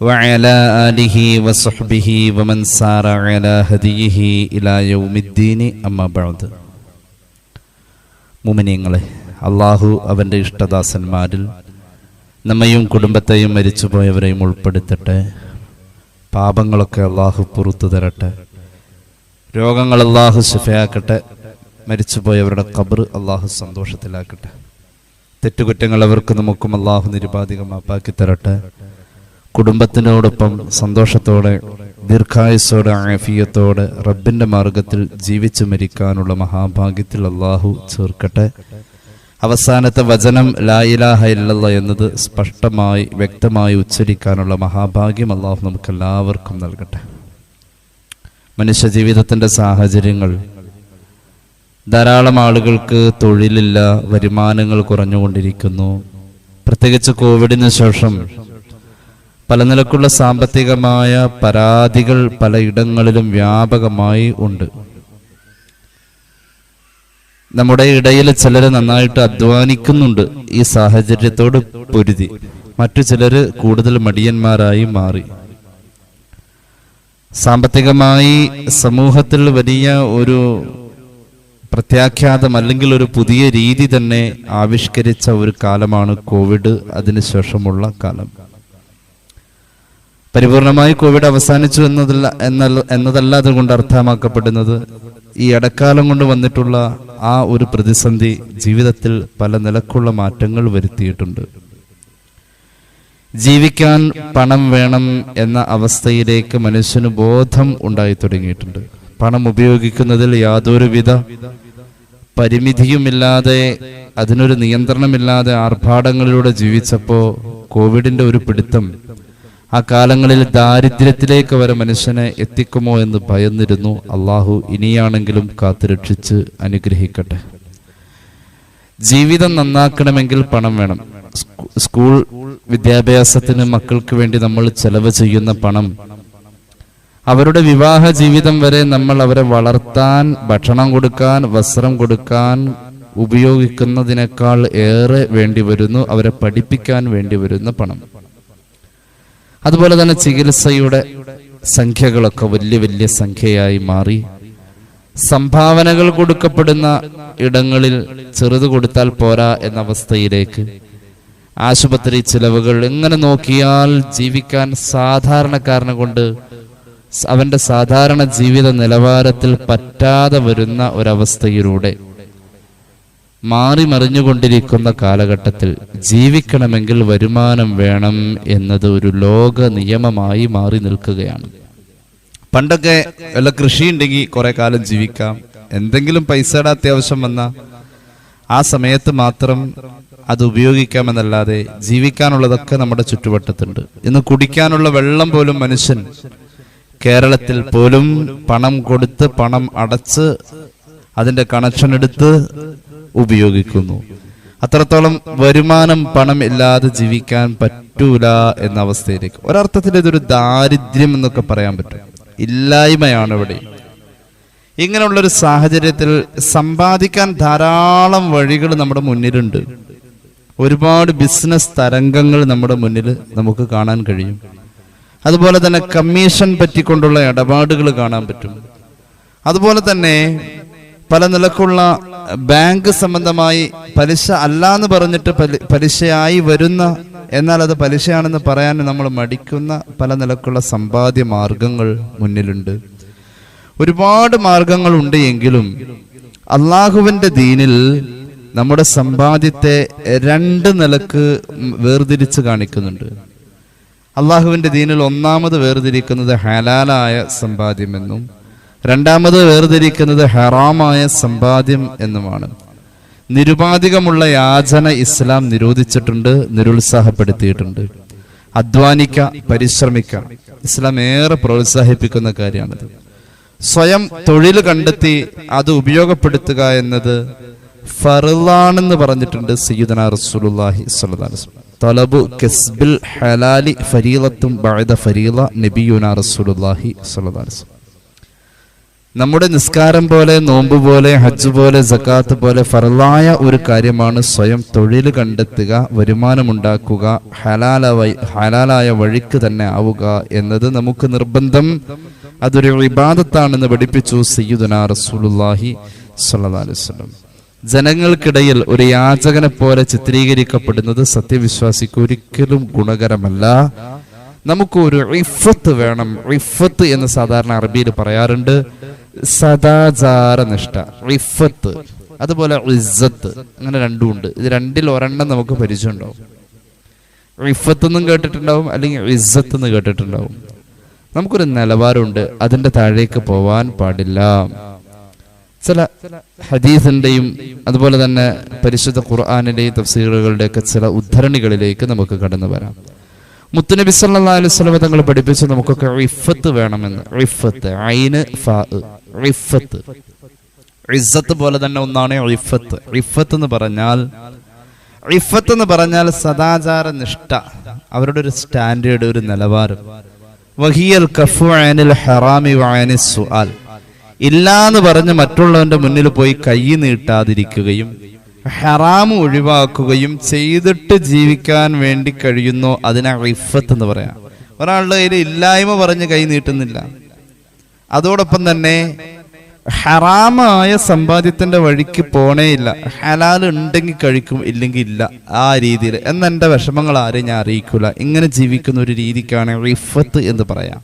وعلى آله وصحبه ومن سار على هديه إلى يوم الدين أما بعد മുമിനിയങ്ങളെ അള്ളാഹു അവൻ്റെ ഇഷ്ടദാസന്മാരിൽ നമ്മയും കുടുംബത്തെയും മരിച്ചുപോയവരെയും ഉൾപ്പെടുത്തട്ടെ പാപങ്ങളൊക്കെ അള്ളാഹു പുറത്തു തരട്ടെ രോഗങ്ങൾ അള്ളാഹു ശിഫയാക്കട്ടെ മരിച്ചുപോയവരുടെ കബർ അള്ളാഹു സന്തോഷത്തിലാക്കട്ടെ തെറ്റുകുറ്റങ്ങൾ അവർക്ക് നമുക്കും അള്ളാഹു നിരുപാധികമാപ്പാക്കി തരട്ടെ കുടുംബത്തിനോടൊപ്പം സന്തോഷത്തോടെ ദീർഘായുസോടെ ആഫിയത്തോടെ റബ്ബിന്റെ മാർഗത്തിൽ ജീവിച്ചു മരിക്കാനുള്ള മഹാഭാഗ്യത്തിൽ അള്ളാഹു ചേർക്കട്ടെ. അവസാനത്തെ വചനം ലായിലാഹ ഇല്ലല്ല എന്നത് സ്പഷ്ടമായി വ്യക്തമായി ഉച്ചരിക്കാനുള്ള മഹാഭാഗ്യം അള്ളാഹു നമുക്ക് എല്ലാവർക്കും നൽകട്ടെ. മനുഷ്യ ജീവിതത്തിന്റെ സാഹചര്യങ്ങൾ ധാരാളം ആളുകൾക്ക് തൊഴിലില്ല വരുമാനങ്ങൾ കുറഞ്ഞുകൊണ്ടിരിക്കുന്നു. പ്രത്യേകിച്ച് കോവിഡിന് ശേഷം പല നിലക്കുള്ള സാമ്പത്തികമായ പരാതികൾ പലയിടങ്ങളിലും വ്യാപകമായി ഉണ്ട്. നമ്മുടെ ഇടയിൽ ചിലർ നന്നായിട്ട് അധ്വാനിക്കുന്നുണ്ട് ഈ സാഹചര്യത്തോട് പൊരുതി. മറ്റു ചിലർ കൂടുതൽ മടിയന്മാരായി മാറി. സാമ്പത്തികമായി സമൂഹത്തിൽ വലിയ ഒരു പ്രത്യാഖ്യാതം അല്ലെങ്കിൽ ഒരു പുതിയ രീതി തന്നെ ആവിഷ്കരിച്ച ഒരു കാലമാണ് കോവിഡ്. അതിനുശേഷമുള്ള കാലം. പരിപൂർണമായി കോവിഡ് അവസാനിച്ചു എന്നതല്ല എന്നല്ല എന്നതല്ല അതുകൊണ്ട് അർത്ഥമാക്കപ്പെടുന്നത് ഈ ഇടക്കാലം കൊണ്ട് വന്നിട്ടുള്ള ആ ഒരു പ്രതിസന്ധി ജീവിതത്തിൽ പല നിലക്കുള്ള മാറ്റങ്ങൾ വരുത്തിയിട്ടുണ്ട്. ജീവിക്കാൻ പണം വേണം എന്ന അവസ്ഥയിലേക്ക് മനുഷ്യന് ബോധം ഉണ്ടായി തുടങ്ങിയിട്ടുണ്ട്. പണം ഉപയോഗിക്കുന്നതിൽ യാതൊരുവിധ പരിമിതിയുമില്ലാതെ അതിനൊരു നിയന്ത്രണമില്ലാതെ ആർഭാടങ്ങളിലൂടെ ജീവിച്ചപ്പോൾ കോവിഡിന്റെ ഒരു പിടുത്തം ആ കാലങ്ങളിൽ ദാരിദ്ര്യത്തിലേക്ക് വരെ മനുഷ്യനെ എത്തിക്കുമോ എന്ന് ഭയന്നിരുന്നു. അള്ളാഹു ഇനിയാണെങ്കിലും കാത്തുരക്ഷിച്ച് അനുഗ്രഹിക്കട്ടെ. ജീവിതം നന്നാക്കണമെങ്കിൽ പണം വേണം. സ്കൂൾ വിദ്യാഭ്യാസത്തിന് മക്കൾക്ക് വേണ്ടി നമ്മൾ ചെലവ് ചെയ്യുന്ന പണം. അവരുടെ വിവാഹ ജീവിതം വരെ നമ്മൾ അവരെ വളർത്താൻ ഭക്ഷണം കൊടുക്കാൻ വസ്ത്രം കൊടുക്കാൻ ഉപയോഗിക്കുന്നതിനേക്കാൾ ഏറെ വേണ്ടി വരുന്നു. അവരെ പഠിപ്പിക്കാൻ വേണ്ടി വരുന്ന പണം. അതുപോലെ തന്നെ ചികിത്സയുടെ സംഖ്യകളൊക്കെ വലിയ വലിയ സംഖ്യയായി മാറി. സംഭാവനകൾ കൊടുക്കപ്പെടുന്ന ഇടങ്ങളിൽ ചെറുത് കൊടുത്താൽ പോരാ എന്ന അവസ്ഥയിലേക്ക് ആശുപത്രി ചിലവുകൾ എങ്ങനെ നോക്കിയാൽ ജീവിക്കാൻ സാധാരണക്കാരനെ കൊണ്ട് അവന്റെ സാധാരണ ജീവിത നിലവാരത്തിൽ പറ്റാതെ വരുന്ന ഒരവസ്ഥയിലൂടെ മാറി മറിഞ്ഞുകൊണ്ടിരിക്കുന്ന കാലഘട്ടത്തിൽ ജീവിക്കണമെങ്കിൽ വരുമാനം വേണം എന്നത് ഒരു ലോക നിയമമായി മാറി നിൽക്കുകയാണ്. പണ്ടൊക്കെ വല്ല കൃഷി ഉണ്ടെങ്കിൽ കുറെ കാലം ജീവിക്കാം. എന്തെങ്കിലും പൈസയുടെ അത്യാവശ്യം വന്ന ആ സമയത്ത് മാത്രം അത് ഉപയോഗിക്കാമെന്നല്ലാതെ ജീവിക്കാനുള്ളതൊക്കെ നമ്മുടെ ചുറ്റുവട്ടത്തുണ്ട്. ഇന്ന് കുടിക്കാനുള്ള വെള്ളം പോലും മനുഷ്യൻ കേരളത്തിൽ പോലും പണം കൊടുത്ത് പണം അടച്ച് അതിന്റെ കണക്ഷൻ എടുത്ത് ഉപയോഗിക്കുന്നു. അത്രത്തോളം വരുമാനം പണം ഇല്ലാതെ ജീവിക്കാൻ പറ്റൂല എന്ന അവസ്ഥയിലേക്ക്. ഒരർത്ഥത്തിൽ ഇതൊരു ദാരിദ്ര്യം എന്നൊക്കെ പറയാൻ പറ്റും. ഇല്ലായ്മയാണ് ഇവിടെ. ഇങ്ങനെയുള്ള ഒരു സാഹചര്യത്തിൽ സമ്പാദിക്കാൻ ധാരാളം വഴികൾ നമ്മുടെ മുന്നിലുണ്ട്. ഒരുപാട് ബിസിനസ് തരംഗങ്ങൾ നമ്മുടെ മുന്നിൽ നമുക്ക് കാണാൻ കഴിയും. അതുപോലെ തന്നെ കമ്മീഷൻ പറ്റിക്കൊണ്ടുള്ള ഇടപാടുകൾ കാണാൻ പറ്റും. അതുപോലെ തന്നെ പല നിലക്കുള്ള ബാങ്ക് സംബന്ധമായി പലിശ അല്ല എന്ന് പറഞ്ഞിട്ട് പലി- പലിശയായി വരുന്ന എന്നാൽ അത് പലിശയാണെന്ന് പറയാൻ നമ്മൾ മടിക്കുന്ന പല നിലക്കുള്ള സമ്പാദ്യ മാർഗങ്ങൾ മുന്നിലുണ്ട്. ഒരുപാട് മാർഗങ്ങളുണ്ട് എങ്കിലും അള്ളാഹുവിന്റെ ദീനിൽ നമ്മുടെ സമ്പാദ്യത്തെ രണ്ട് നിലയ്ക്ക് വേർതിരിച്ച് കാണിക്കുന്നുണ്ട്. അള്ളാഹുവിന്റെ ദീനിൽ ഒന്നാമത് വേർതിരിക്കുന്നത് ഹലാലായ സമ്പാദ്യമെന്നും രണ്ടാമത് വേർതിരിക്കുന്നത് ഹറാമായ സമ്പാദ്യം എന്നുമാണ്. നിരുപാധികമുള്ള യാചന ഇസ്ലാം നിരോധിച്ചിട്ടുണ്ട് നിരുത്സാഹപ്പെടുത്തിയിട്ടുണ്ട്. അധ്വാനിക്ക പരിശ്രമിക്ക ഇസ്ലാം ഏറെ പ്രോത്സാഹിപ്പിക്കുന്ന കാര്യമാണിത്. സ്വയം തൊഴിൽ കണ്ടെത്തി അത് ഉപയോഗപ്പെടുത്തുക എന്നത് ഫറുലാണെന്ന് പറഞ്ഞിട്ടുണ്ട് സയ്യിദന വസല്ലം. തലബു കസ്ബിൽ ഹലാലി ഫരീലത്തും ബഅദ ഫരീല നബിയുന റസൂലുള്ളാഹി സ്വല്ലല്ലാഹി അലൈഹി നമ്മുടെ നിസ്കാരം പോലെ നോമ്പ് പോലെ ഹജ്ജ് പോലെ സക്കാത്ത് പോലെ ഫറലായ ഒരു കാര്യമാണ് സ്വയം തൊഴിൽ കണ്ടെത്തുക വരുമാനമുണ്ടാക്കുക ഹലാലായി ഹലാലായ വഴിക്ക് തന്നെ ആവുക എന്നത് നമുക്ക് നിർബന്ധം. അതൊരു വിവാദത്താണെന്ന് പഠിപ്പിച്ചു സയ്യിദുന അലൈഹി വസല്ലം. ജനങ്ങൾക്കിടയിൽ ഒരു യാചകനെ പോലെ ചിത്രീകരിക്കപ്പെടുന്നത് സത്യവിശ്വാസിക്ക് ഒരിക്കലും ഗുണകരമല്ല. നമുക്ക് ഒരു ഇഫത്ത് വേണം. ഇഫത്ത് എന്ന് സാധാരണ അറബിയിൽ പറയാറുണ്ട്. സദാചാര നിഷ്ഠ ഇഫത്ത് അതുപോലെ ഇസ്സത്ത് അങ്ങനെ രണ്ടും ഉണ്ട് ഇത് രണ്ടിൽ ഒരെണ്ണം നമുക്ക് പരിചയമുണ്ടാവും. ഇഫത്ത് എന്നും കേട്ടിട്ടുണ്ടാവും അല്ലെങ്കിൽ ഇസ്സത്ത് എന്ന് കേട്ടിട്ടുണ്ടാവും. നമുക്കൊരു നിലവാരമുണ്ട് അതിന്റെ താഴേക്ക് പോവാൻ പാടില്ല. ചില ഹദീസിന്റെയും അതുപോലെ തന്നെ പരിശുദ്ധ ഖുർആാനിന്റെയും തഫ്സീറുകളുടെയൊക്കെ ചില ഉദ്ധരണികളിലേക്ക് നമുക്ക് കടന്നു വരാം. മുത്തുനബി സല്ലല്ലാഹു അലൈഹി വസല്ലം തങ്ങൾ പഠിപ്പിച്ച് നമുക്കൊക്കെ ഇഫത്ത് വേണമെന്ന്. ഇഫത്ത് ഐന് ഫാ ഇഫത്ത്. ഇസ്സത്ത് പോലെ തന്നെ ഒന്നാണ് റിഫത്ത് റിഫത്ത് എന്ന് പറഞ്ഞാൽ റിഫത്ത് എന്ന് പറഞ്ഞാൽ സദാചാര നിഷ്ഠ. അവരുടെ ഒരു സ്റ്റാൻഡേർഡ് ഒരു നിലവാരം. വഹിയൽ കഫു അനിൽ ഹറാമി വഅനി സുആൽ. ഇല്ലാന്ന് പറഞ്ഞ് മറ്റുള്ളവന്റെ മുന്നിൽ പോയി കൈ നീട്ടാതിരിക്കുകയും ഹറാം ഒഴിവാക്കുകയും ചെയ്തിട്ട് ജീവിക്കാൻ വേണ്ടി കഴിയുന്നു അതിനെ റിഫത്ത് എന്ന് പറയാം. ഒരാളുടെ കയ്യിൽ ഇല്ലായ്മ പറഞ്ഞ് കൈ നീട്ടുന്നില്ല. അതോടൊപ്പം തന്നെ ഹറാമായ സമ്പാദ്യത്തിന്റെ വഴിക്ക് പോണേയില്ല ഹലാൽ ഉണ്ടെങ്കിൽ കഴിക്കും ഇല്ലെങ്കിൽ ഇല്ല. ആ രീതിയിൽ. എന്ന എന്റെ വിഷമങ്ങൾ ആരെയും ഞാൻ അറിയിക്കൂല. ഇങ്ങനെ ജീവിക്കുന്ന ഒരു രീതിക്കാണ് റിഫത്ത് എന്ന് പറയാം.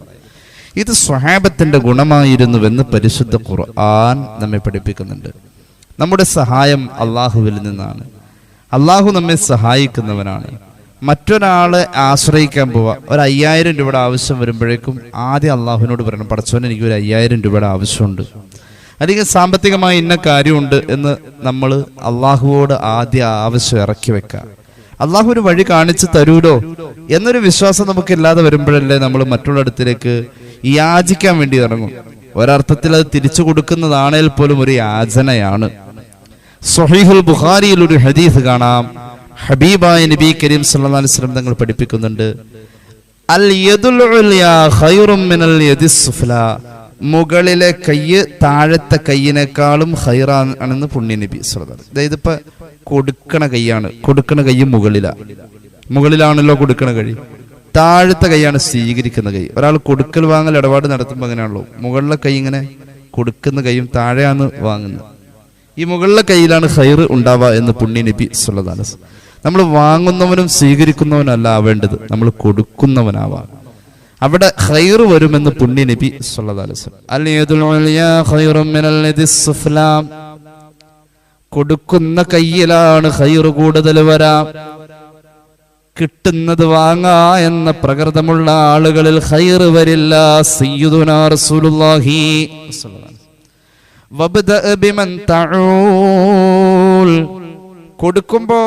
ഇത് സ്വഹാബത്തിന്റെ ഗുണമായിരുന്നുവെന്ന് പരിശുദ്ധ ഖുർആൻ നമ്മെ പഠിപ്പിക്കുന്നുണ്ട്. നമ്മുടെ സഹായം അള്ളാഹുവിൽ നിന്നാണ്. അള്ളാഹു നമ്മെ സഹായിക്കുന്നവനാണ്. മറ്റൊരാളെ ആശ്രയിക്കാൻ പോവാ. ഒരു അയ്യായിരം രൂപയുടെ ആവശ്യം വരുമ്പോഴേക്കും ആദ്യം അള്ളാഹുവിനോട് പറയണം പടച്ചോൻ എനിക്ക് ഒരു അയ്യായിരം രൂപയുടെ ആവശ്യമുണ്ട്. അല്ലെങ്കിൽ സാമ്പത്തികമായി ഇന്ന കാര്യമുണ്ട് എന്ന് നമ്മൾ അള്ളാഹുവോട് ആദ്യ ആവശ്യം ഇറക്കി വെക്കുക അള്ളാഹു ഒരു വഴി കാണിച്ചു തരൂലോ എന്നൊരു വിശ്വാസം നമുക്കില്ലാതെ വരുമ്പോഴല്ലേ നമ്മൾ മറ്റുള്ള അടുത്തേക്ക് യാചിക്കാൻ വേണ്ടി ഇറങ്ങും. ഒരർത്ഥത്തിൽ അത് തിരിച്ചു കൊടുക്കുന്നതാണേൽ പോലും ഒരു യാചനയാണ്. സൊഹീഹുൽ ബുഖാരിയിൽ ഒരു ഹദീസ് കാണാം. ഹബീബായ നബി കരീം സല്ലല്ലാഹു അലൈഹി വസല്ലം തങ്ങൾ പഠിപ്പിക്കുന്നുണ്ട്. അൽ യദുൽ ഉലിയാ ഖൈറും മിനൽ യദിസ് മുകളിലെ കയ്യ് താഴത്തെ കയ്യിനേക്കാളും ഹൈറാണെന്ന് പുണ്യ നബി അലൈഹി അതായത് ഇപ്പൊ കൊടുക്കണ കൈയാണ് കൊടുക്കണ കൈ മുകളിലാ. മുകളിലാണല്ലോ കൊടുക്കണ കൈ താഴത്തെ കൈയാണ് സ്വീകരിക്കുന്ന കൈ ഒരാൾ കൊടുക്കൽ വാങ്ങൽ ഇടപാട് നടത്തുമ്പോൾ അങ്ങനെയാണല്ലോ. മുകളിലെ കൈ ഇങ്ങനെ കൊടുക്കുന്ന കൈയും താഴെയാണ് വാങ്ങുന്നത്. ഈ മുകളിലെ കയ്യിലാണ് ഹൈർ ഉണ്ടാവുക എന്ന് പുണ്യ നബി സുല്ലദാലസ് നമ്മൾ വാങ്ങുന്നവനും സ്വീകരിക്കുന്നവനല്ല ആവേണ്ടത് നമ്മൾ കൊടുക്കുന്നവനാവാം. അവിടെ ഹൈർ വരുമെന്ന് പുണ്യ നബി കൊടുക്കുന്ന കയ്യിലാണ് ഹൈർ കൂടുതൽ വരാം. കിട്ടുന്നത് വാങ്ങാ എന്ന പ്രകൃതമുള്ള ആളുകളിൽ ഹൈർ വരില്ല. സയ്യിദുനാ റസൂലുള്ളാഹി വബ്ദഅ ബിമൻ തഊൽ. കൊടുക്കുമ്പോ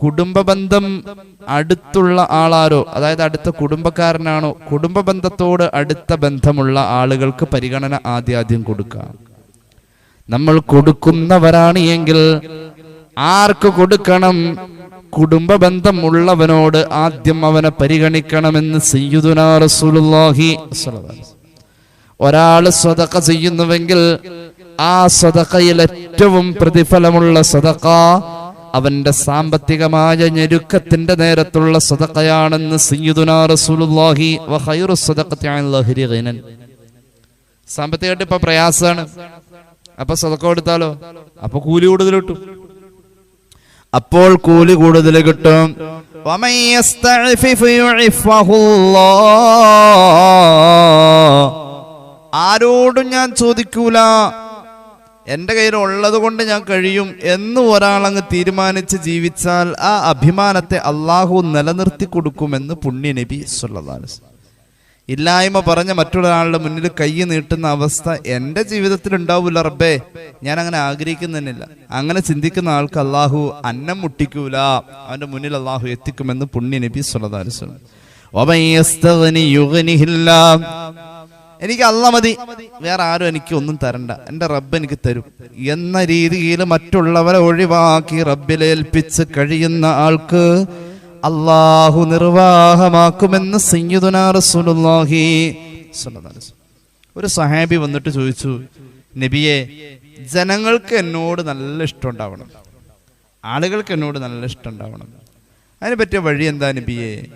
കുടുംബ ബന്ധം അടുത്തുള്ള ആളാരോ അതായത് അടുത്ത കുടുംബക്കാരനാണോ കുടുംബ ബന്ധത്തോട് അടുത്ത ബന്ധമുള്ള ആളുകൾക്ക് പരിഗണന ആദ്യാദ്യം കൊടുക്കാം നമ്മൾ കൊടുക്കുന്നവരാണ് എങ്കിൽ ആർക്ക് കൊടുക്കണം കുടുംബ ബന്ധമുള്ളവനോട് ആദ്യം അവനെ പരിഗണിക്കണമെന്ന് സയ്യിദുനാ റസൂലുള്ളാഹി. ഒരാൾ സ്വതക്ക ചെയ്യുന്നുവെങ്കിൽ ആ സ്വതക്കയിൽ ഏറ്റവും പ്രതിഫലമുള്ള സ്വതക്ക അവന്റെ സാമ്പത്തികമായ ഞെരുക്കത്തിന്റെ നേരത്തുള്ള ഗിനൻ സാമ്പത്തികമായിട്ട് ഇപ്പൊ പ്രയാസമാണ് അപ്പൊ സ്വതക്ക കൊടുത്താലോ? അപ്പൊ കൂലി കൂടുതൽ കിട്ടും. അപ്പോൾ കൂലി കൂടുതൽ കിട്ടും. ആരോടും ഞാൻ ചോദിക്കൂല. എന്റെ കയ്യിൽ ഉള്ളത് കൊണ്ട് ഞാൻ കഴിയും എന്ന് ഒരാളങ്ങ് തീരുമാനിച്ച് ജീവിച്ചാൽ ആ അഭിമാനത്തെ അള്ളാഹു നിലനിർത്തി കൊടുക്കുമെന്ന് പുണ്യ നബി. ഇല്ലായ്മ പറഞ്ഞ മറ്റൊരാളുടെ മുന്നിൽ കൈ നീട്ടുന്ന അവസ്ഥ എന്റെ ജീവിതത്തിൽ ഉണ്ടാവില്ല റബ്ബേ. ഞാൻ അങ്ങനെ ആഗ്രഹിക്കുന്നില്ല അങ്ങനെ ചിന്തിക്കുന്ന ആൾക്ക് അള്ളാഹു അന്നം മുട്ടിക്കൂല. അവന്റെ മുന്നിൽ അള്ളാഹു എത്തിക്കുമെന്ന് പുണ്യ നബി സല്ലല്ലാഹു എനിക്ക് അല്ല മതി. വേറെ ആരും എനിക്ക് ഒന്നും തരണ്ട. എന്റെ റബ്ബ് എനിക്ക് തരും. എന്ന രീതിയിൽ മറ്റുള്ളവരെ ഒഴിവാക്കി റബ്ബിലേൽപ്പിച്ച് കഴിയുന്ന ആൾക്ക് അള്ളാഹു നിർവാഹമാക്കുമെന്ന്. ഒരു സഹാബി വന്നിട്ട് ചോദിച്ചു നബിയെ ജനങ്ങൾക്ക് എന്നോട് നല്ല ഇഷ്ടം ഉണ്ടാവണം. ആളുകൾക്ക് എന്നോട് നല്ല ഇഷ്ടം ഉണ്ടാവണം. അതിന് പറ്റിയ വഴി എന്താ നബിയെ?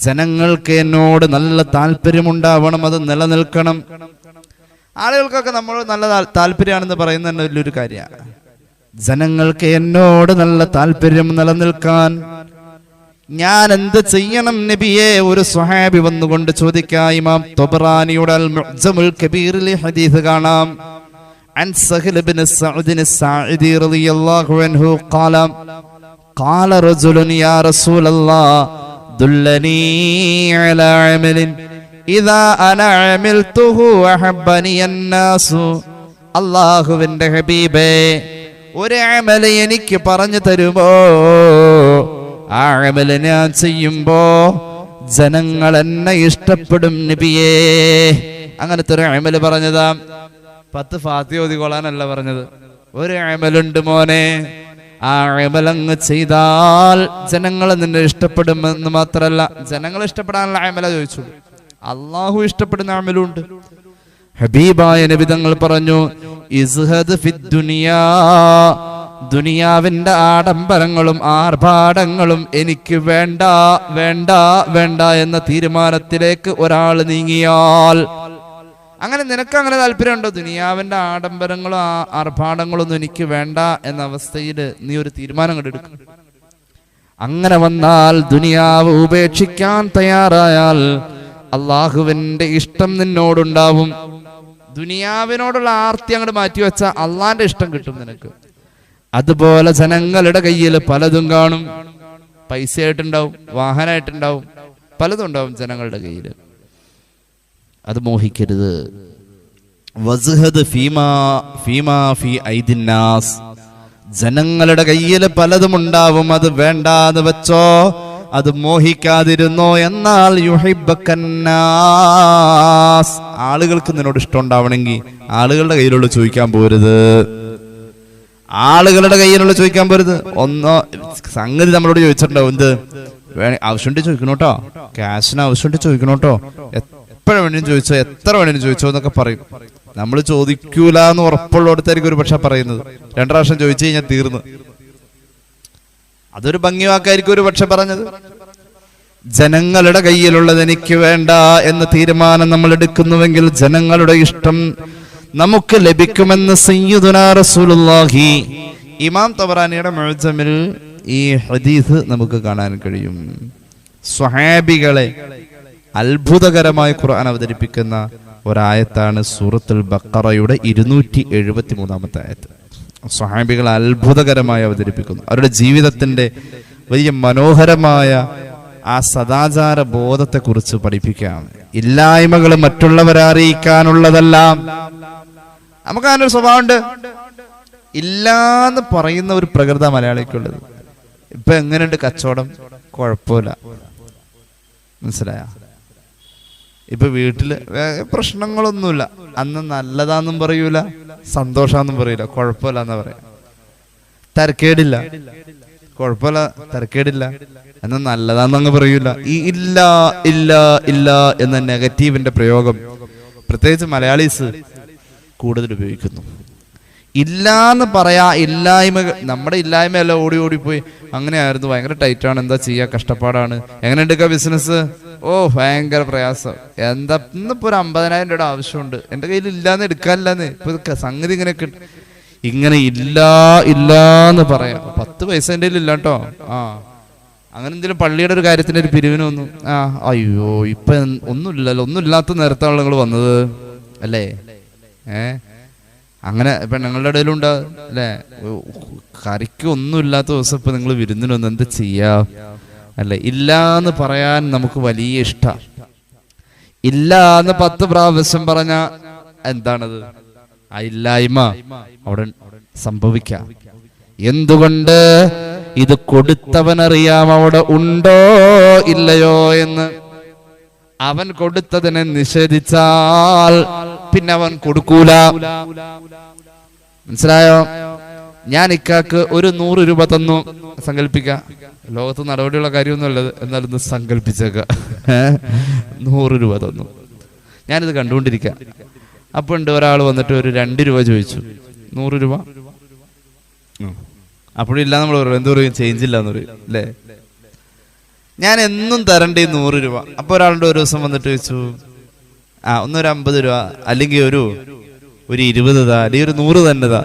ജനങ്ങൾക്ക് എന്നോട് നല്ല താല്പര്യമുണ്ടാവണം അത് നിലനിൽക്കണം ആളുകൾക്കൊക്കെ നമ്മൾ നല്ല താൽ- താല്പര്യമാണെന്ന് പറയുന്നത് തന്നെ വലിയൊരു കാര്യമാണ് ജനങ്ങൾക്ക് എന്നോട് നല്ല താല്പര്യം നിലനിൽക്കാൻ ഞാൻ എന്ത് ചെയ്യണം നബിയെ ഒരു സ്വഹാബി വന്നുകൊണ്ട് ചോദിക്കാം ഇമാം തൊബറാനിയുടെ അൽ മുഅ്ജമുൽ കബീറിലെ ഹദീസ് കാണാം عن سهل بن سعد الساعدي رضي الله عنه قال قال رجل يا رسول الله دلني على عمل إذا أنا عملته أحبني الناس അള്ളാഹുവിന്റെ ഹബീബേ ഒരു അമല് എനിക്ക് പറഞ്ഞു തരുമോ ആ അമല് ഞാൻ ചെയ്യുമ്പോ ജനങ്ങൾ എന്നെ ഇഷ്ടപ്പെടും നബിയേ അങ്ങനത്തെ ഒരു അമല് പറഞ്ഞതാ പത്ത് ഫാത്തി ഓതിക്കൊള്ളാനല്ല പറഞ്ഞത് ഒരു അമലുണ്ട് മോനെ ആ അമലങ്ങ് ചെയ്താൽ ജനങ്ങൾ നിന്നെ ഇഷ്ടപ്പെടുമെന്ന് മാത്രമല്ല ജനങ്ങൾ ഇഷ്ടപ്പെടാനുള്ള അമല ചോദിച്ചു. അള്ളാഹു ഇഷ്ടപ്പെടുന്ന അമലുണ്ട്. ഹബീബായ നബിതങ്ങൾ പറഞ്ഞു ഇസ്ഹദ് ദുനിയാവിന്റെ ആഡംബരങ്ങളും ആർഭാടങ്ങളും എനിക്ക് വേണ്ട വേണ്ട വേണ്ട എന്ന തീരുമാനത്തിലേക്ക് ഒരാൾ നീങ്ങിയാൽ അങ്ങനെ നിനക്ക് അങ്ങനെ താല്പര്യമുണ്ടോ? ദുനിയാവിന്റെ ആഡംബരങ്ങളോ ആ- ആർഭാടങ്ങളോ ഒന്നും എനിക്ക് വേണ്ട എന്ന അവസ്ഥയിൽ നീ ഒരു തീരുമാനം കണ്ടെടുക്കും അങ്ങനെ വന്നാൽ ദുനിയാവ് ഉപേക്ഷിക്കാൻ തയ്യാറായാൽ അള്ളാഹുവിന്റെ ഇഷ്ടം നിന്നോടുണ്ടാവും. ദുനിയാവിനോടുള്ള ആർത്തി അങ്ങോട്ട് മാറ്റിവെച്ച അള്ളാന്റെ ഇഷ്ടം കിട്ടും നിനക്ക്. അതുപോലെ ജനങ്ങളുടെ കയ്യിൽ പലതും കാണും. പൈസ ആയിട്ടുണ്ടാവും വാഹനമായിട്ടുണ്ടാവും പലതും ഉണ്ടാവും ജനങ്ങളുടെ കയ്യിൽ. അത് മോഹിക്കരുത്. ഫീമാ ഫീമാ ഐദിന്നാസ് ജനങ്ങളുടെ കയ്യിൽ പലതും ഉണ്ടാവും അത് വേണ്ടാതെ വെച്ചോ അത് മോഹിക്കാതിരുന്നോ എന്നാൽ ആളുകൾക്ക് നിന്നോട് ഇഷ്ടം ഉണ്ടാവണമെങ്കിൽ ആളുകളുടെ കയ്യിലുള്ള ചോദിക്കാൻ പോരുത്. ആളുകളുടെ കയ്യിലുള്ള ചോദിക്കാൻ പോരുത്. ഒന്നോ സംഗതി നമ്മളോട് ചോദിച്ചിട്ടുണ്ടാവും എന്ത്? ആവശ്യമുണ്ട് ചോദിക്കണോട്ടോ. ക്യാഷിന് ആവശ്യമുണ്ട് ചോദിക്കണോട്ടോ. എപ്പോഴും വേണേലും ചോദിച്ചോ എത്ര വേണേലും ചോദിച്ചോ എന്നൊക്കെ പറയും. നമ്മൾ ചോദിക്കൂല എന്ന് ഉറപ്പുള്ളിടത്തായിരിക്കും ഒരു പക്ഷെ പറയുന്നത്. രണ്ടു പ്രാവശ്യം ചോദിച്ചു കഴിഞ്ഞാൽ തീർന്നു. അതൊരു ഭംഗി വാക്കായിരിക്കും ഒരു പക്ഷെ പറഞ്ഞത്. ജനങ്ങളുടെ കയ്യിലുള്ളത് എനിക്ക് വേണ്ട എന്ന് തീരുമാനം നമ്മൾ എടുക്കുന്നുവെങ്കിൽ ജനങ്ങളുടെ ഇഷ്ടം നമുക്ക് ലഭിക്കുമെന്ന് റസൂലുള്ളാഹി. ഇമാം തബറാനിയുടെ മുഅ്ജമിൽ ഈ ഹദീസ് നമുക്ക് കാണാൻ കഴിയും. സ്വഹാബികളെ അത്ഭുതകരമായി ഖുർആൻ അവതരിപ്പിക്കുന്ന ഒരായത്താണ് സൂറത്തുൽ ബക്കറയുടെ ഇരുന്നൂറ്റി എഴുപത്തി മൂന്നാമത്തെ ആയത്ത്. സ്വഹാബികൾ അത്ഭുതകരമായി അവതരിപ്പിക്കുന്നു. അവരുടെ ജീവിതത്തിന്റെ വലിയ മനോഹരമായ ആ സദാചാര ബോധത്തെ കുറിച്ച് പഠിപ്പിക്കുകയാണ്. ഇല്ലായ്മകൾ മറ്റുള്ളവരെ അറിയിക്കാനുള്ളതെല്ലാം നമുക്ക് അങ്ങനെ ഒരു സ്വഭാവമുണ്ട്. ഇല്ലാന്ന് പറയുന്ന ഒരു പ്രകൃത മലയാളിക്കുള്ളത്. ഇപ്പൊ എങ്ങനെയുണ്ട് കച്ചവടം? കുഴപ്പമില്ല. മനസ്സിലായ? ഇപ്പൊ വീട്ടിൽ പ്രശ്നങ്ങളൊന്നുമില്ല. അന്ന് നല്ലതാന്നും പറയൂല സന്തോഷാന്നും പറയൂല. കുഴപ്പമില്ല എന്നാ പറയാ. തരക്കേടില്ല. കുഴപ്പമില്ല തരക്കേടില്ല. എന്നാൽ നല്ലതാന്നങ്ങ് പറയൂല. ഈ ഇല്ല ഇല്ല ഇല്ല എന്ന നെഗറ്റീവിന്റെ പ്രയോഗം പ്രത്യേകിച്ച് മലയാളീസ് കൂടുതൽ ഉപയോഗിക്കുന്നു. ഇല്ലാന്ന് പറയാ ഇല്ലായ്മ നമ്മുടെ ഇല്ലായ്മയല്ല ഓടി ഓടിപ്പോയി. പോയി അങ്ങനെയായിരുന്നു. ഭയങ്കര ടൈറ്റാണ്. എന്താ ചെയ്യാ? കഷ്ടപ്പാടാണ്. എങ്ങനെ എടുക്കുക ബിസിനസ് ഓ ഭയങ്കര പ്രയാസം. എന്താ ഇന്നിപ്പോ ഒരു അമ്പതിനായിരം രൂപയുടെ ആവശ്യമുണ്ട്. എന്റെ കയ്യിൽ ഇല്ലാന്ന് എടുക്കാനില്ലാന്ന്. ഇപ്പൊ സംഗതി ഇങ്ങനെ ഉണ്ട്. ഇങ്ങനെ ഇല്ല ഇല്ലാന്ന് പറയാം. പത്ത് പൈസ എന്റെ ഇല്ല കേട്ടോ ആ. അങ്ങനെ എന്തെങ്കിലും പള്ളിയുടെ ഒരു കാര്യത്തിന് ഒരു പിരിവിന് വന്നു. ആ അയ്യോ ഇപ്പൊ ഒന്നുമില്ലല്ലോ. ഒന്നുമില്ലാത്ത നേരത്താണ് നിങ്ങൾ വന്നത്. അല്ലേ? ഏ? അങ്ങനെ പെണ്ണുങ്ങളുടെ ഇടയിലുണ്ട് അല്ലേ? കറിക്ക് ഒന്നുമില്ലാത്ത ദിവസം ഇപ്പൊ നിങ്ങൾ വിരുന്നിനൊന്നും എന്ത് ചെയ്യാ? അല്ലെ? ഇല്ല എന്ന് പറയാൻ നമുക്ക് വലിയ ഇഷ്ട. ഇല്ല എന്ന് പത്ത് പ്രാവശ്യം പറഞ്ഞ എന്താണത്? ആ ഇല്ലായ്മ അവിടെ സംഭവിക്കാം. എന്തുകൊണ്ട് ഇത് കൊടുത്തവനറിയാം അവിടെ ഉണ്ടോ ഇല്ലയോ എന്ന്? അവൻ കൊടുത്തതിനെ നിഷേധിച്ചാൽ പിന്നെ അവൻ കൊടുക്കൂല. മനസ്സിലായോ? ഞാൻ ഇക്കാക്ക് ഒരു നൂറ് രൂപ തന്നു. സങ്കല്പിക്ക. ലോകത്ത് നടപടിയുള്ള കാര്യമൊന്നുമല്ലത് എന്നാലും ഒന്ന് സങ്കല്പിച്ചേക്ക. നൂറ് രൂപ തന്നു. ഞാനിത് കണ്ടുകൊണ്ടിരിക്കാം. അപ്പൊ ഉണ്ട് ഒരാൾ വന്നിട്ട് ഒരു രണ്ട് രൂപ ചോദിച്ചു. നൂറ് രൂപ. അപ്പോഴും അപ്പോഴില്ല നമ്മൾ പറയും. എന്ത് പറയും? ചേഞ്ച് ഇല്ല എന്ന് പറയും. അല്ലേ ഞാൻ എന്നും തരണ്ടേ നൂറ് രൂപ. അപ്പൊ ഒരാളുടെ ഒരു ദിവസം വന്നിട്ട് ചോദിച്ചു. ആ ഒന്നൊരു അമ്പത് രൂപ. അല്ലെങ്കിൽ ഒരു ഒരു ഇരുപത് താ. അല്ലെങ്കിൽ ഒരു നൂറ് തന്നെ താ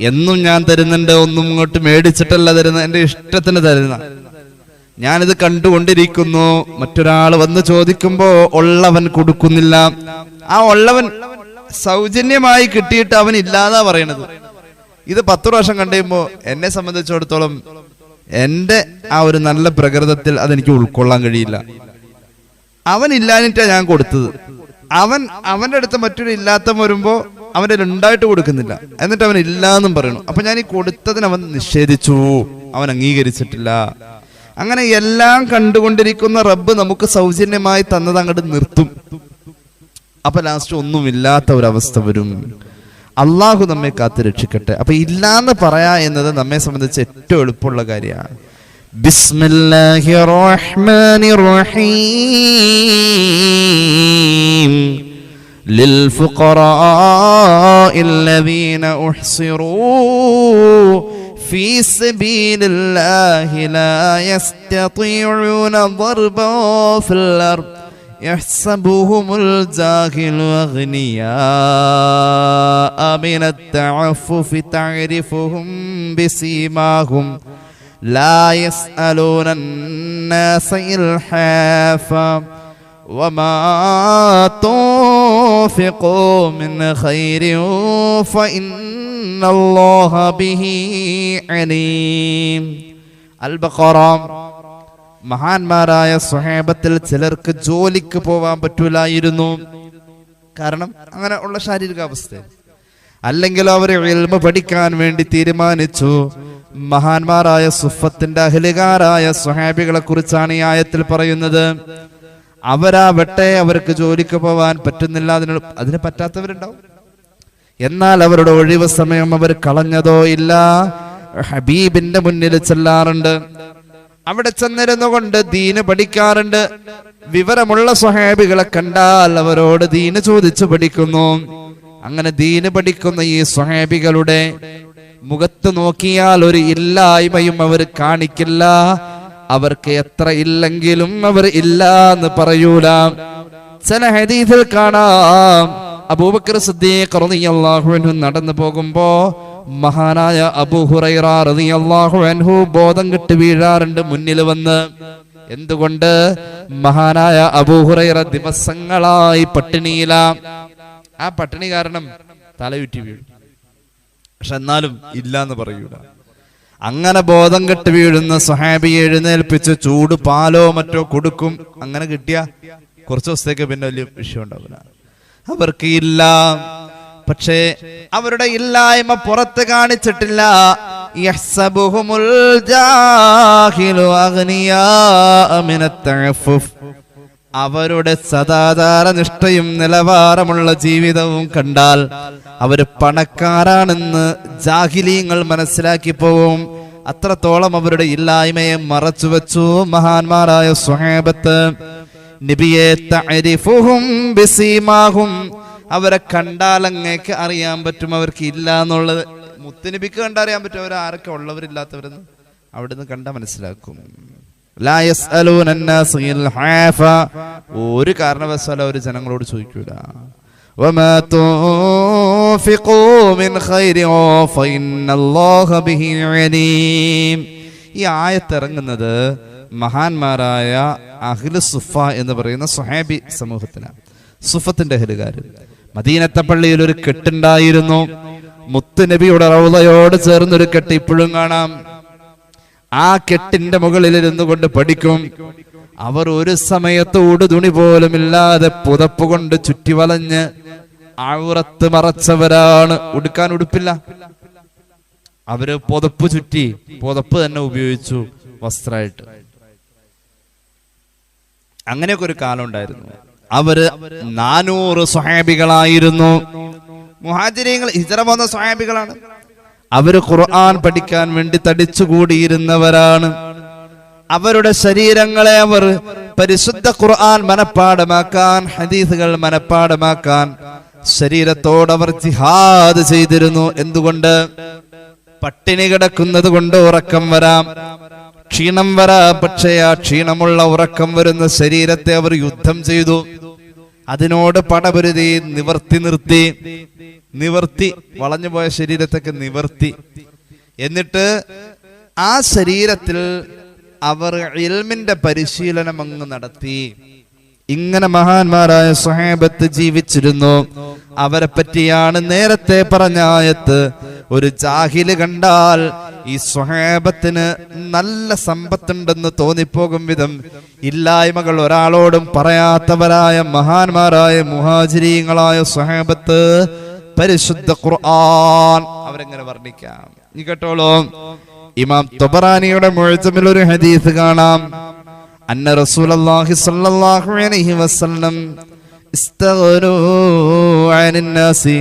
എന്നും ഞാൻ തരുന്നുണ്ട് ഒന്നും ഇങ്ങോട്ട് മേടിച്ചിട്ടല്ല തരുന്ന എന്റെ ഇഷ്ടത്തിന് തരുന്ന. ഞാനിത് കണ്ടുകൊണ്ടിരിക്കുന്നു. മറ്റൊരാൾ വന്ന് ചോദിക്കുമ്പോ ഉള്ളവൻ കൊടുക്കുന്നില്ല. ആ ഉള്ളവൻ സൗജന്യമായി കിട്ടിയിട്ട് അവൻ ഇല്ലാതാ പറയണത്. ഇത് പത്ത് പ്രാവശ്യം കണ്ടുമ്പോ എന്നെ സംബന്ധിച്ചിടത്തോളം എന്റെ ആ ഒരു നല്ല പ്രകൃതത്തിൽ അതെനിക്ക് ഉൾക്കൊള്ളാൻ കഴിയില്ല. അവൻ ഇല്ലാഞ്ഞിട്ടാ ഞാൻ കൊടുത്തത്. അവൻ അവന്റെ അടുത്ത് മറ്റൊരു ഇല്ലാത്ത വരുമ്പോ അവന്റെ ഉണ്ടായിട്ട് കൊടുക്കുന്നില്ല. എന്നിട്ട് അവൻ ഇല്ല ഇല്ലാന്നും പറയണു അപ്പൊ ഞാൻ ഈ കൊടുത്തതിന് അവൻ നിഷേധിച്ചു. അവൻ അംഗീകരിച്ചിട്ടില്ല. അങ്ങനെ എല്ലാം കണ്ടുകൊണ്ടിരിക്കുന്ന റബ്ബ് നമുക്ക് സൗജന്യമായി തന്നത് അങ്ങോട്ട് നിർത്തും. അപ്പൊ ലാസ്റ്റ് ഒന്നുമില്ലാത്ത ഒരവസ്ഥ വരും. അള്ളാഹു നമ്മെ കാത്തു രക്ഷിക്കട്ടെ. അപ്പൊ ഇല്ലാന്ന് പറയാ എന്നത് നമ്മെ സംബന്ധിച്ച് ഏറ്റവും എളുപ്പമുള്ള കാര്യമാണ്. ബിസ്മില്ലാഹി റഹ്മാനിർ റഹീം. للفقراء الذين أحصروا في سبيل الله لا يستطيعون ضربا في الأرض. يحسبهم الجاهل أغنياء من التعفف تعرفهم بسيماهم. لا يسألون الناس إلحافا. وما تنفقوا من خير فإن الله به عليم البقرة മഹാന്മാരായ സ്വഹേബത്തിൽ ചിലർക്ക് ജോലിക്ക് പോവാൻ പറ്റൂലായിരുന്നു കാരണം അങ്ങനെ ഉള്ള ശാരീരികാവസ്ഥ അല്ലെങ്കിൽ അവർ ഇൽമ പഠിക്കാൻ വേണ്ടി തീരുമാനിച്ചു മഹാന്മാരായ സുഫത്തിന്റെ അഹലുകാരായ സ്വഹാബികളെ കുറിച്ചാണ് ഈ ആയത്തിൽ പറയുന്നത് അവരാവട്ടെ അവർക്ക് ജോലിക്ക് പോവാൻ പറ്റുന്നില്ല അതിന് അതിന് പറ്റാത്തവരുണ്ടാവും. എന്നാൽ അവരുടെ ഒഴിവ് സമയം അവർ കളഞ്ഞതോ ഇല്ല. ഹബീബിന്റെ മുന്നിൽ ചെല്ലാറുണ്ട്. അവിടെ ചെന്നിരുന്നു കൊണ്ട് ദീന് പഠിക്കാറുണ്ട്. വിവരമുള്ള സ്വഹാബികളെ കണ്ടാൽ അവരോട് ദീന് ചോദിച്ചു പഠിക്കുന്നു. അങ്ങനെ ദീന് പഠിക്കുന്ന ഈ സ്വഹാബികളുടെ മുഖത്ത് നോക്കിയാൽ ഒരു ഇല്ലായ്മയും അവർ കാണിക്കില്ല. അവർക്ക് എത്ര ഇല്ലെങ്കിലും അവർ ഇല്ല എന്ന് പറയൂല. ചില ഹദീസിൽ കാണാം. അബൂബക്കർ സിദ്ദീഖ് റളിയല്ലാഹു അൻഹു നടന്നു പോകുമ്പോ മഹാനായ അബൂ റളിയല്ലാഹു അൻഹു ബോധം കെട്ട് വീഴാറുണ്ട് മുന്നിൽ വന്ന്. എന്തുകൊണ്ട്? മഹാനായ അബൂ ഹുറൈറ ദിവസങ്ങളായി പട്ടിണിയില. ആ പട്ടിണി കാരണം തലയുറ്റി വീഴും. പക്ഷെ എന്നാലും ഇല്ല എന്ന് പറയൂല. അങ്ങനെ ബോധം കെട്ട് വീഴുന്ന സുഹാബി എഴുന്നേൽപ്പിച്ച് ചൂട് പാലോ മറ്റോ കൊടുക്കും. അങ്ങനെ കിട്ടിയ കുറച്ച് ദിവസത്തേക്ക് പിന്നെ വലിയ വിഷയം ഉണ്ടാവില്ല. അവർക്ക് ഇല്ല. പക്ഷേ അവരുടെ ഇല്ലായ്മ പുറത്ത് കാണിച്ചിട്ടില്ല. അവരുടെ സദാചാര നിഷ്ഠയും നിലവാരമുള്ള ജീവിതവും കണ്ടാൽ അവർ പണക്കാരാണെന്ന് ജാഹിലീങ്ങൾ മനസ്സിലാക്കി പോവും. അത്രത്തോളം അവരുടെ ഇല്ലായ്മയെ മറച്ചു വെച്ചു മഹാന്മാരായ സ്വഹേബത്ത് നബിയെ ബിസീമാഹും അവരെ കണ്ടാൽ അങ്ങേക്ക് അറിയാൻ പറ്റും അവർക്ക് ഇല്ല എന്നുള്ളത്. മുത്തുനബിക്ക് കണ്ടറിയാൻ പറ്റും അവർ ആരൊക്കെ ഉള്ളവരില്ലാത്തവരെന്ന്. അവിടുന്ന് കണ്ടാൽ മനസ്സിലാക്കും. ഒരു കാരണവശാലും അവർ ജനങ്ങളോട് ചോദിക്കൂല. وما تنفقوا من خير فإن الله به عليم ഈ ആയത്ത് ഇറങ്ങുന്നത് മഹാന്മാരായ അഖില സുഫ എന്ന് പറയുന്ന സുഹാബി സമൂഹത്തിനാണ് സുഫത്തിന്റെ അഹലുകാർ മദീനത്തെ പള്ളിയിൽ ഒരു കെട്ടുണ്ടായിരുന്നു മുത്തുനബിയുടെ റൗളയോട് ചേർന്നൊരു കെട്ട് ഇപ്പോഴും കാണാം ആ കെട്ടിന്റെ മുകളിൽ ഇരുന്നു കൊണ്ട് പഠിക്കും അവർ ഒരു സമയത്ത് ഉടുതുണി പോലും ഇല്ലാതെ പുതപ്പ് കൊണ്ട് ചുറ്റി വലഞ്ഞ് ഔറത്ത് മറച്ചവരാണ്. ഉടുക്കാൻ ഉടുപ്പില്ല. അവർ പുതപ്പ് ചുറ്റി പുതപ്പ് തന്നെ ഉപയോഗിച്ചു വസ്ത്രമായിട്ട്. അങ്ങനെയൊക്കെ ഒരു കാലം ഉണ്ടായിരുന്നു. അവർ നാനൂറ് സ്വഹാബികളായിരുന്നു. മുഹാജിരിങ്ങൾ ഹിജറ വന്ന സ്വഹാബികളാണ്. അവർ ഖുർആൻ പഠിക്കാൻ വേണ്ടി തടിച്ചുകൂടിയിരുന്നവരാണ്. അവരുടെ ശരീരങ്ങളെ അവർ പരിശുദ്ധ ഖുർആൻ മനപ്പാടമാക്കാൻ ഹദീസുകൾ മനഃപ്പാടമാക്കാൻ ശരീരത്തോട് അവർ ജിഹാദ് ചെയ്തിരുന്നു എന്തുകൊണ്ട്? പട്ടിണി കിടക്കുന്നത് കൊണ്ട് ഉറക്കം വരാം. ക്ഷീണം വരാം പക്ഷേ ആ ക്ഷീണമുള്ള ഉറക്കം വരുന്ന ശരീരത്തെ അവർ യുദ്ധം ചെയ്തു. അതിനോട് പടപുരുതി നിവർത്തി നിർത്തി. നിവർത്തി വളഞ്ഞുപോയ ശരീരത്തൊക്കെ നിവർത്തി. എന്നിട്ട് ആ ശരീരത്തിൽ അവർ ഇൽമിന്റെ പരിശീലനം അങ്ങ് നടത്തി. ഇങ്ങനെ മഹാന്മാരായ സ്വഹേബത്ത് ജീവിച്ചിരുന്നു. അവരെ പറ്റിയാണ് നേരത്തെ പറഞ്ഞ ആയത്ത്. ഒരു ജാഹിൽ കണ്ടാൽ ഈ സ്വഹേബത്തിന് നല്ല സമ്പത്തുണ്ടെന്ന് തോന്നിപ്പോകും വിധം. ഇല്ലായ്മകൾ ഒരാളോടും പറയാത്തവരായ മഹാന്മാരായ മുഹാചിരീങ്ങളായ സ്വഹേബത്ത് പരിശുദ്ധ ഖുർആൻ അവരെങ്ങനെ വർണിക്കാം. നീ കേട്ടോളൂ. ഇമാം തൊബറാനിയുടെ മുഴച്ചമിൽ ഒരു ഹദീസ് കാണാം. അന്ന റസൂലല്ലാഹി സല്ലല്ലാഹു അലൈഹി വസല്ലം ഇസ്തഗനൂ അനിൻ നാസി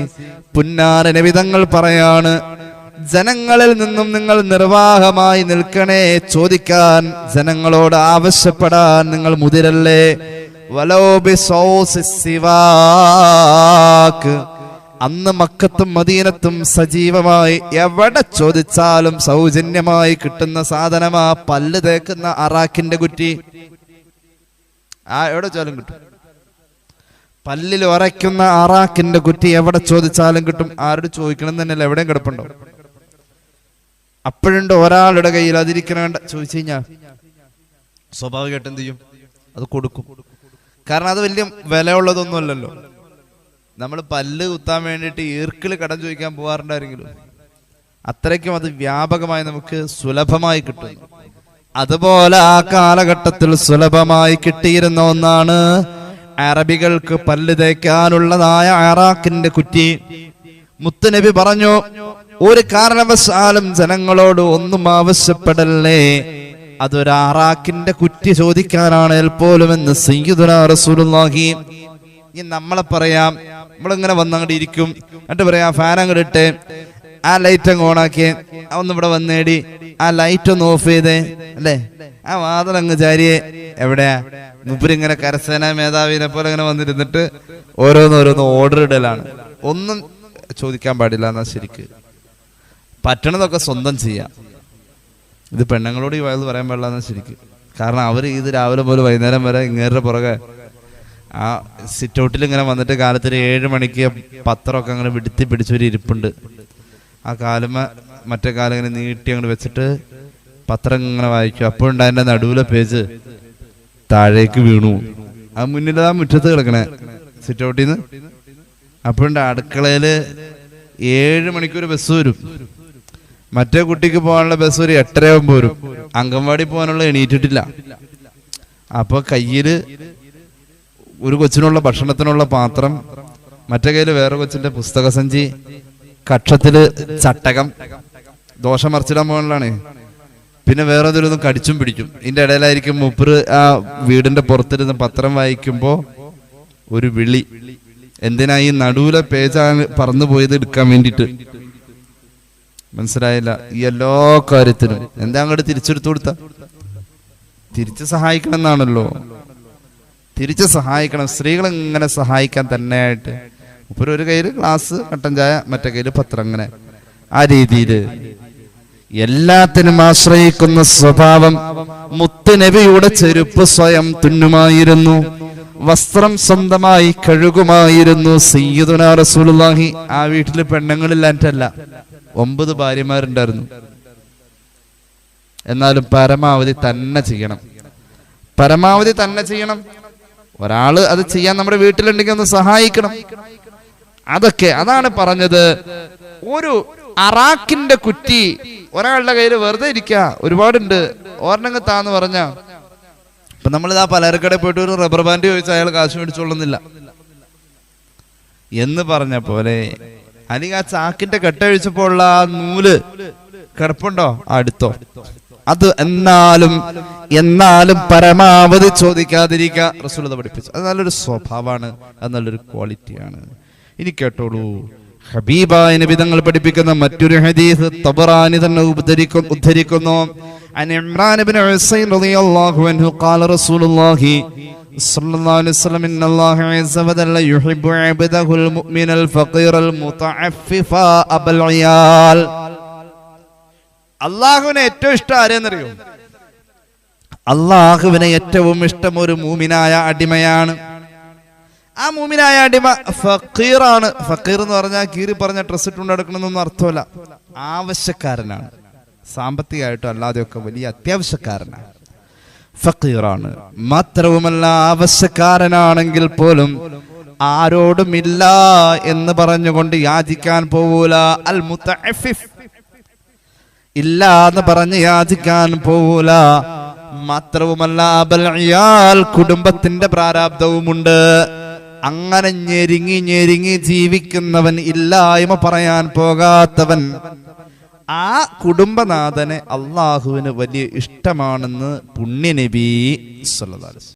പുന്നാര നബിതങ്ങൾ പറയാണ് ജനങ്ങളിൽ നിന്നും നിങ്ങൾ നിർവാഹമായി നിൽക്കണേ ചോദിക്കാൻ ജനങ്ങളോട് ആവശ്യപ്പെടാൻ നിങ്ങൾ മുതിരല്ലേ? വലോബി സോസി സിവാക്ക് അന്ന് മക്കത്തും മദീനത്തും സജീവമായി എവിടെ ചോദിച്ചാലും സൗജന്യമായി കിട്ടുന്ന സാധനമാ പല്ല് തേക്കുന്ന അറാക്കിന്റെ കുറ്റി. ആ എവിടെ ചോദിച്ചാലും കിട്ടും. പല്ലിൽ ഉറയ്ക്കുന്ന അറാക്കിന്റെ കുറ്റി എവിടെ ചോദിച്ചാലും കിട്ടും. ആരോട് ചോദിക്കണം തന്നെയല്ല എവിടെയും കിടപ്പുണ്ടോ? അപ്പോഴുണ്ട് ഒരാളുടെ കയ്യിൽ അതിരിക്കണ വേണ്ട ചോദിച്ചു കഴിഞ്ഞാ സ്വാഭാവികമായിട്ട് എന്ത് ചെയ്യും? അത് കൊടുക്കും. കാരണം അത് വലിയ വിലയുള്ളതൊന്നുമല്ലല്ലോ. നമ്മൾ പല്ല് കുത്താൻ വേണ്ടിയിട്ട് ഈർക്കിൽ കടം ചോദിക്കാൻ പോകാറുണ്ടായിരുന്നെങ്കിലും അത്രയ്ക്കും അത് വ്യാപകമായി നമുക്ക് സുലഭമായി കിട്ടും അതുപോലെ ആ കാലഘട്ടത്തിൽ സുലഭമായി കിട്ടിയിരുന്ന ഒന്നാണ് അറബികൾക്ക് പല്ല് തേക്കാനുള്ളതായ അറാഖിന്റെ കുറ്റി. മുത്തുനബി പറഞ്ഞു ഒരു കാരണവശാലും ജനങ്ങളോട് ഒന്നും ആവശ്യപ്പെടല്ലേ? അതൊരു അറാഖിന്റെ കുറ്റി ചോദിക്കാനാണ് പോലും എന്ന് സയ്യിദുനാ റസൂലുള്ളാഹി ഇനി നമ്മളെ പറയാം. നമ്മളിങ്ങനെ വന്നങ്ങോട്ട് ഇരിക്കും. എന്നിട്ട് പറയാം ഫാൻ അങ്ങോട്ട് ഇട്ട് ആ ലൈറ്റ് അങ്ങ് ഓണാക്കി ഒന്ന് ഇവിടെ വന്നേടി ആ ലൈറ്റ് ഒന്ന് ഓഫ് ചെയ്തേ. അല്ലേ? ആ വാതിൽ അങ്ങ് ചാരിയെ. എവിടെയാ? മുപ്പിരിങ്ങനെ കരസേന മേധാവിനെ പോലെ ഇങ്ങനെ വന്നിരുന്നിട്ട് ഓരോന്നോരോന്ന് ഓർഡർ ഇടലാണ്. ഒന്നും ചോദിക്കാൻ പാടില്ല എന്നാ ശരിക്ക്. പറ്റണതൊക്കെ സ്വന്തം ചെയ്യാം. ഇത് പെണ്ണുങ്ങളോട് ഈ വയത് പറയാൻ പാടില്ല എന്നാ ശരിക്ക്. കാരണം അവർ ഇത് രാവിലെ മുതൽ വൈകുന്നേരം വരെ ഇങ്ങേരുടെ പുറകെ ആ സിറ്റൗട്ടിൽ ഇങ്ങനെ വന്നിട്ട് കാലത്ത് ഒരു ഏഴ് മണിക്ക് പത്രമൊക്കെ അങ്ങനെ വിടുത്തി പിടിച്ചൊരു ഇരിപ്പുണ്ട്. ആ കാലമ മറ്റേ കാലം ഇങ്ങനെ നീട്ടി അങ്ങോട്ട് വെച്ചിട്ട് പത്രം ഇങ്ങനെ വായിക്കും. അപ്പോഴുണ്ട് അതിന്റെ നടുവിലെ പേജ് താഴേക്ക് വീണു. ആ മുന്നിൽ ആ മുറ്റത്ത് കിടക്കണേ. സിറ്റൗട്ടിൽ നിന്ന് അപ്പോഴുണ്ട് അടുക്കളയിൽ ഏഴ് മണിക്കൂർ ബസ് വരും. മറ്റേ കുട്ടിക്ക് പോകാനുള്ള ബസ് ഒരു എട്ടരയാകുമ്പോ വരും. അംഗൻവാടി പോകാനുള്ള എണീറ്റിട്ടില്ല. അപ്പൊ കയ്യിൽ ഒരു കൊച്ചിനുള്ള ഭക്ഷണത്തിനുള്ള പാത്രം മറ്റേ കയ്യിൽ വേറെ കൊച്ചിന്റെ പുസ്തക സഞ്ചി കക്ഷത്തിൽ ചട്ടകം ദോശ മറിച്ചിടാൻ പോകാനാണ് പിന്നെ വേറെ എന്തെങ്കിലും കടിച്ചും പിടിക്കും. ഇതിന്റെ ഇടയിലായിരിക്കും മൂപ്പര് ആ വീടിന്റെ പുറത്തിരുന്ന് പത്രം വായിക്കുമ്പോ ഒരു വിളി. എന്തിനാ ഈ നടുവിലെ പേജാണ് പറന്നു പോയത് എടുക്കാൻ വേണ്ടിട്ട് മനസ്സിലായില്ല. ഈ എല്ലാ കാര്യത്തിനും. എന്താ അങ്ങോട്ട് തിരിച്ചെടുത്തു കൊടുത്ത? തിരിച്ചു സഹായിക്കണം എന്നാണല്ലോ തിരിച്ച് സഹായിക്കണം. സ്ത്രീകൾ ഇങ്ങനെ സഹായിക്കാൻ തന്നെയായിട്ട്. ഇപ്പൊ ഒരു കയ്യിൽ ഗ്ലാസ് കട്ടൻ ചായ മറ്റേ കയ്യിൽ പത്രം അങ്ങനെ ആ രീതിയിൽ. എല്ലാത്തിനും ആശ്രയിക്കുന്ന സ്വഭാവം മുത്തുനബിയുടെ ചെരുപ്പ് സ്വയം തുന്നുമായിരുന്നു. വസ്ത്രം സ്വന്തമായി കഴുകുമായിരുന്നു സയ്യിദുനാ റസൂലുള്ളാഹി. ആ വീട്ടിൽ പെണ്ണുങ്ങളില്ലാറ്റല്ല ഒമ്പത് ഭാര്യമാരുണ്ടായിരുന്നു. എന്നാലും പരമാവധി തന്നെ ചെയ്യണം. പരമാവധി തന്നെ ചെയ്യണം. ഒരാൾ അത് ചെയ്യാൻ നമ്മുടെ വീട്ടിലുണ്ടെങ്കിൽ ഒന്ന് സഹായിക്കണം. അതൊക്കെ അതാണ് പറഞ്ഞത്. ഒരു അറാക്കിന്റെ കുറ്റി ഒരാളുടെ കയ്യിൽ വെറുതെ ഇരിക്ക. ഒരുപാടുണ്ട്. ഒരെണ്ണങ്ങ് താന്ന് പറഞ്ഞ. ഇപ്പൊ നമ്മളിതാ പലചരക്കടയിൽ പോയിട്ട് ഒരു റബ്ബർ ബാൻഡ് ചോദിച്ചാൽ അയാൾ കാശ് മേടിച്ചോളുന്നില്ല. എന്ന് പറഞ്ഞ പോലെ അല്ലെങ്കിൽ ആ ചാക്കിന്റെ കെട്ടഴിച്ചപ്പോ ഉള്ള ആ നൂൽ കിടപ്പുണ്ടോ? അടുത്തോ. അത് എന്നാലും എന്നാലും പരമാവധി ചോദിക്കാതിരിക്കുക റസൂൽ അത് പഠിപ്പിച്ചു അത് നല്ലൊരു സ്വഭാവമാണ് അത് നല്ലൊരു ക്വാളിറ്റിയാണ് ഇനി കേട്ടോളൂ ഹബീബായ നബിതങ്ങൾ പഠിപ്പിക്കുന്ന മറ്റൊരു ഹദീസ് തബറാനി തന്നെ ഉദ്ധരിക്കുന്നു ഉദ്ധരിക്കുന്നു عن عمران بن حسين رضي الله عنه قال رسول الله صلى الله عليه وسلم إن الله عز وجل يحب عبده المؤمن الفقير المتعفف أبا العيال അള്ളാഹുവിനെ ഏറ്റവും ഇഷ്ടം ആരെന്നറിയോ? അള്ളാഹുവിനെ ഏറ്റവും ഇഷ്ടം ഒരു മൂമിനായ അടിമയാണ്. ആ മൂമിനായ അടിമ ഫക്കീറാണ്. ഫക്കീർ എന്ന് പറഞ്ഞാൽ കീറി പറഞ്ഞ ഡ്രസ് ഇട്ടുകൊണ്ട് എടുക്കണമെന്നൊന്നും അർത്ഥമല്ല. ആവശ്യക്കാരനാണ്. സാമ്പത്തികമായിട്ടും അല്ലാതെയൊക്കെ വലിയ അത്യാവശ്യക്കാരനാണ്. ഫക്കീറാണ്. മാത്രവുമല്ല ആവശ്യക്കാരനാണെങ്കിൽ പോലും ആരോടുമില്ല എന്ന് പറഞ്ഞുകൊണ്ട് യാചിക്കാൻ പോവൂല. അൽ മുത്തഅഫിഫ് ഇല്ല എന്ന് പറഞ്ഞ് യാചിക്കാൻ പോവൂല. മാത്രവുമല്ല അബൽയാൽ കുടുംബത്തിന്റെ പ്രാരാബ്ദവുമുണ്ട്. അങ്ങനെ ഞെരുങ്ങി ഞെരുങ്ങി ജീവിക്കുന്നവൻ ഇല്ലായ്മ പറയാൻ പോകാത്തവൻ ആ കുടുംബനാഥനെ അള്ളാഹുവിന് വലിയ ഇഷ്ടമാണെന്ന് പുണ്യനബി സല്ലല്ലാഹു അലൈഹി